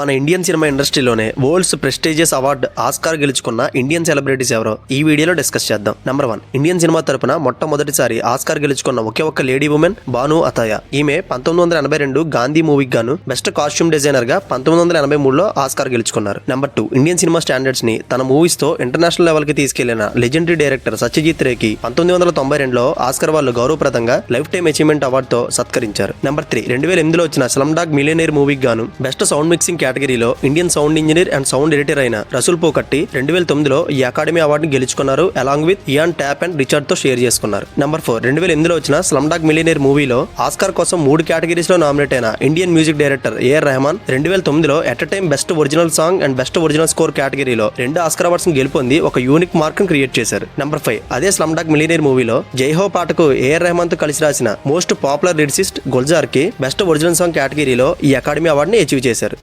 మన Indian cinema ఇండస్ట్రీలోనే world's prestigious award Oscar గెలుచుకున్న ఇండియన్ సెలబ్రిటీస్ ఎవరో ఈ వీడియోలో డిస్కస్ చేద్దాం. నెంబర్ వన్ ఇండియన్ సినిమా తరపున మొట్టమొదటిసారి ఆస్కార్ గెలుచుకున్న ఒకే ఒక్క లేడీ ఉమెన్ భాను అతాయ ఈమె పంతొమ్మిది వందల ఎనభై రెండు గాంధీ మూవీకి గాను బెస్ట్ కాస్ట్యూమ్ డిజైనర్గా పంతొమ్మిది వందల ఎనభై మూడులో ఆస్కార్ గెలుచుకున్నారు. నెంబర్ టూ ఇండియన్ సినిమా స్టాండర్డ్స్ని తన మూవీస్తో ఇంటర్నేషనల్ లెవెల్కి తీసుకెళ్ళిన లెజెండరీ డైరెక్టర్ సత్యజిత్ రేకి పంతొమ్మిది వందల తొంభై రెండులో ఆస్కార్ వాళ్ళు గౌరవప్రదంగా లైఫ్ టైమ్ అచీవ్మెంట్ అవార్డుతో సత్కరించారు. నెంబర్ త్రీ రెండు వేల ఎనిమిదిలో వచ్చిన స్లమ్ డాగ్ మిలియనీర్ మూవీకి గాను బెస్ట్ సౌండ్ మిక్సింగ్ కేటగిరీలో Indian sound engineer and sound editor అయిన రసూల్ పోకట్టి రెండు వేల తొమ్మిదిలో ఈ అకాడమీ అవార్డుని గెలుచుకున్నారు along with Ian Tapp and రిచర్డ్తో share చేసుకున్నారు. నెంబర్ ఫోర్ రెండు వేల ఎనిమిదిలో వచ్చిన స్లమ్ డాగ్ మిలియనీర్ మూవీలో ఆస్కార్ కోసం మూడు కేటగిరీస్లో నామినేట్ అయిన Indian music director AR Rahman రెండు వేల తొమ్మిదిలో at time best original song and best original score కేటగిరీలో రెండు ఆస్కార్ అవార్డ్స్ గెలుపొంది ఒక యూనిక్ మార్క్ క్రియేట్ చేశారు. నెంబర్ ఫైవ్ అదే స్లమ్ డాగ్ మిలియనీర్ మూవీలో జైహో పాటకు ఏఆర్ రెహమాన్తో కలిసి రాసిన మోస్ట్ పాపులర్ లిరిసిస్ట్ గుల్జార్కి బెస్ట్ ఒరిజినల్ సాంగ్ కేటగిరీలో ఈ అకాడమీ అవార్డుని అచీవ్ చేశారు.